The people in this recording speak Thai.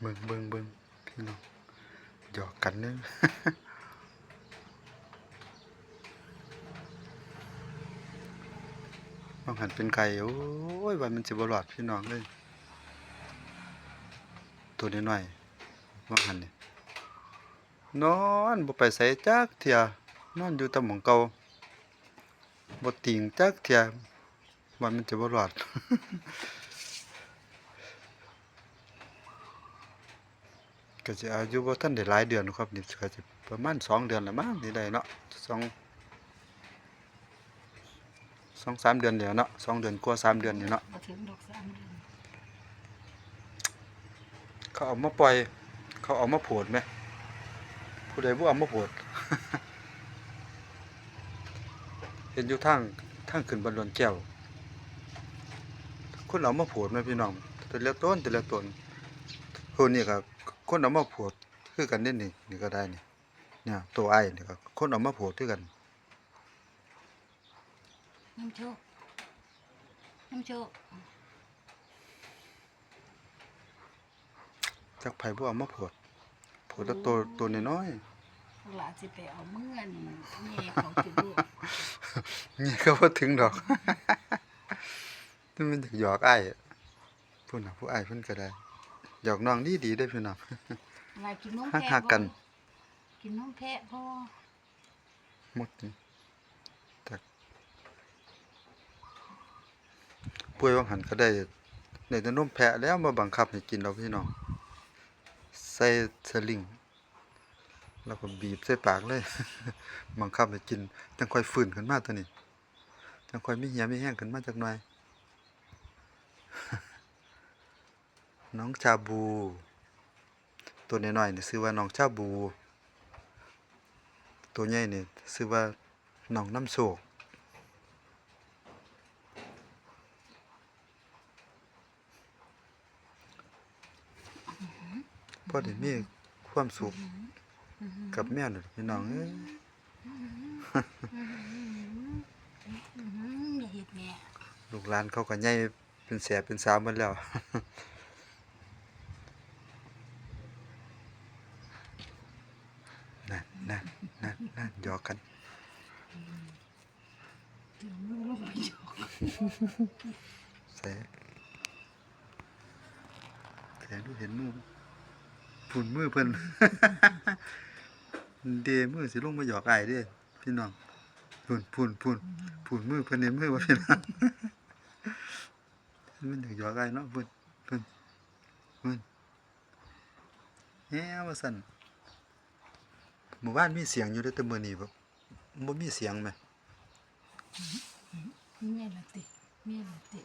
เบิ่งเบิ่งเบิ่งพี่น้องหยอกกันเด้อบางหันเป็นไก่โอ้ยว่ามันสิบ่รอดพี่น้องเลยตัวน้อยๆบางหันนี่นอนบ่ไปไสจักเที่ยนอนอยู่ต่หมองเก่าบ่ติงจักเที่ยว่ามันจะบ่รอด ก็จะอายุบ่ทันได้หลายเดือนครับนี่ก็สิประมาณสองเดือนละมั้งนี่ได้เนาะสองสองสามเดือนเดียวเนาะสองเดือนกว่าสามเดือนนี่เนาะมาถึงดอกสามเดือนเขาเอามาปล่อย เขาเอามาโผดไหมผู้ใดบ่เอามาโผดเห็นอยู่ทางทางขึ้นบนดอนแก้วคนเอามาโผดไหมพี่น้องแต่ละต้นแต่ละต้นคนนี้ก็ คนเอามาโผดคือกันนี่นี่นี่ก็ได้นี่เนี่ยตัวไอ้นี่ก็คนเอามาโผดคือกันน้ำโชคน้ำโชคจักไผบ่เอามาโผดโผดแต่ตัวตัวน้อยพวกหลานสิไปเอาเมื่อนแม่เขาจุลูกๆนี่ก็บ่ถึงดอก นี่มันอยากหยอกอ้ายพุ่นน่ะผู้อ้ายเพิ่นก็ได้ หยอกน้องดีๆเด้อพี่น้องอะไรกินนมหักแพะหักกัน กินนมแพะพ่อหมดนี่แต่ป่วยวังหันก็ได้ในแต่นมแพะแล้วมาบังคับให้กินเราพี่น้องใส่สลิงแล้วก็บีบใส่ปากเลย บังคับให้กินจังค่อยฟื้นขึ้นมาตัวนี้จังค่อยมีเหี่ยมีแห้งขึ้นมาจักหน่อย น้องชาบู ตัวน้อยๆนี่ชื่อว่าน้องชาบู ตัวใหญ่นี่ชื่อว่าน้องน้ำโศกพอได้มีความสุขกับแม่น่ะพี่น้องเอ้ยลูกหลานเขาก็ใหญ่เป็นแสบเป็นสาวหมดแล้ว นั่นนั่นนั่นหยอกกันเดี๋ยวลูกลงแสแสดูเห็นมือฝุ่นมือเพิ่นเดมือสิลงมาหยอกอ้เด้พี่น้องฝุ่นฝุ่นฝุ่นฝุ่นมือเพิ่นเห็นมือว่าพี่น้องมันอยากหยอกอ้เนาะฝุ่นฝุ่นฝุ่นแฮวว่าซั่น หมู่บ้านมีเสียงอยู่เด้อแต่มื้อนี้บ่บ่มีเสียงแหมแม่ละติแม่ละติ